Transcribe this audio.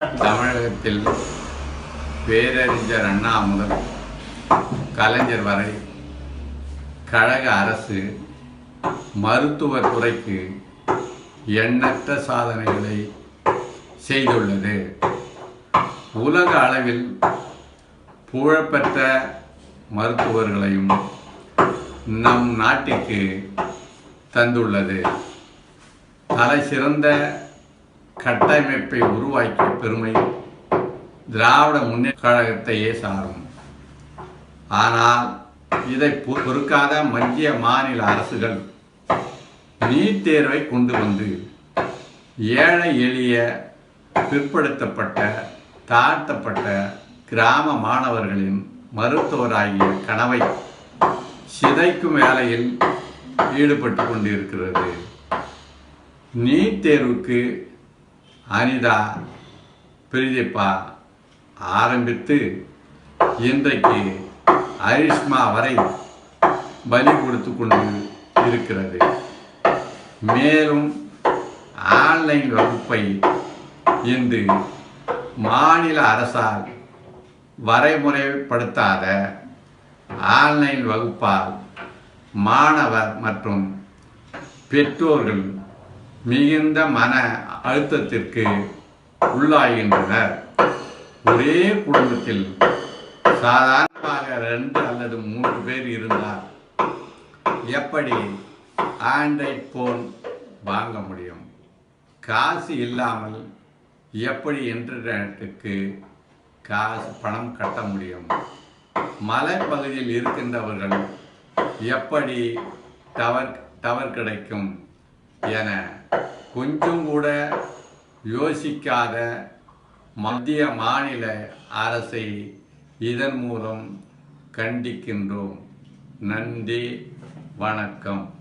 தமிழகத்தில் பேரறிஞர் அண்ணா முதல் கலைஞர் வரை கழக அரசு மருத்துவ துறைக்கு எண்ணற்ற சாதனைகளை செய்துள்ளது. உலக அளவில் புகழ்பெற்ற மருத்துவர்களையும் நம் நாட்டிற்கு தந்துள்ளது. தலை சிறந்த கட்டமைப்பை உருவாக்கிய பெருமை திராவிட முன்னேற்ற கழகத்தையே சாரும். ஆனால் இதை பொ- பொறுக்காத மத்திய மாநில அரசுகள் நீட் தேர்வை கொண்டு வந்து ஏழை எளிய பிற்படுத்தப்பட்ட தாழ்த்தப்பட்ட கிராம மாணவர்களின் மருத்துவராகிய கனவை சிதைக்கும் வேலையில் ஈடுபட்டு கொண்டிருக்கிறது. நீட் தேர்வுக்கு அனிதா பிரிதிப்பா ஆரம்பித்து இன்றைக்கு அரிஷ்மா வரை பலி கொடுத்து கொண்டு இருக்கிறது. மேலும் ஆன்லைன் வகுப்பை இன்று மாநில அரசால் வரைமுறைப்படுத்தாத ஆன்லைன் வகுப்பால் மாணவர் மற்றும் பெற்றோர்கள் மிகுந்த மன அழுத்தத்திற்கு உள்ளாகின்றனர். ஒரே குடும்பத்தில் சாதாரணமாக ரெண்டு அல்லது மூன்று பேர் இருந்தால் எப்படி ஆண்ட்ராய்ட் ஃபோன் வாங்க முடியும்? காசு இல்லாமல் எப்படி இன்டர்நெட்டுக்கு காசு பணம் கட்ட முடியும்? மலைப்பகுதியில் இருக்கின்றவர்கள் எப்படி டவர் டவர் கிடைக்கும்? என கொஞ்சம் கூட யோசிக்காத மத்திய மாநில அரசை இதன் மூலம் கண்டிக்கின்றோம். நன்றி வணக்கம்.